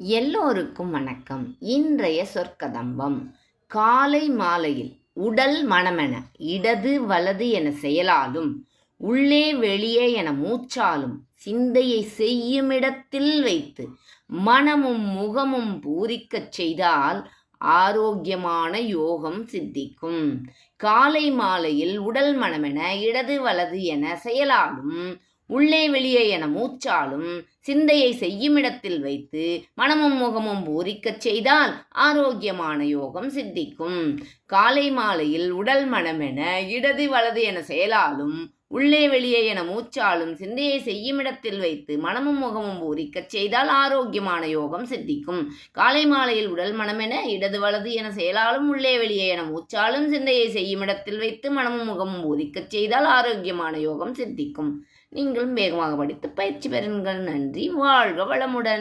எல்லோருக்கும் வணக்கம். இன்றைய சொற்கதம்பம் காலை மாலையில் உடல் மனமென இடது வலது என செயலாலும் உள்ளே வெளியே என மூச்சாலும் சிந்தையை செய்யுமிடத்தில் வைத்து மனமும் முகமும் பூரிக்கச் செய்தால் ஆரோக்கியமான யோகம் சித்திக்கும். காலை மாலையில் உடல் மனமென இடது வலது என செயலாலும் உள்ளே வெளியே என மூச்சாலும் சிந்தையை செய்யுமிடத்தில் வைத்து மனமும் முகமும் பூரிக்கச் செய்தால் ஆரோக்கியமான யோகம் சித்திக்கும். காலை மாலையில் உடல் மனமென இடது வலது என செயலாலும் உள்ளே வெளியே என மூச்சாலும் சிந்தையை செய்யுமிடத்தில் வைத்து மனமும் முகமும் பூரிக்கச் செய்தால் ஆரோக்கியமான யோகம் சித்திக்கும். காலை மாலையில் உடல் மனமென இடது வலது என செயலாலும் உள்ளே வெளியே என மூச்சாலும் சிந்தையை செய்யுமிடத்தில் வைத்து மனமும் முகமும் பூரிக்கச் செய்தால் ஆரோக்கியமான யோகம் சித்திக்கும். நீங்களும் வேகமாக படித்து பயிற்சி பெறுங்கள். நன்றி. வாழ்க வளமுடன்.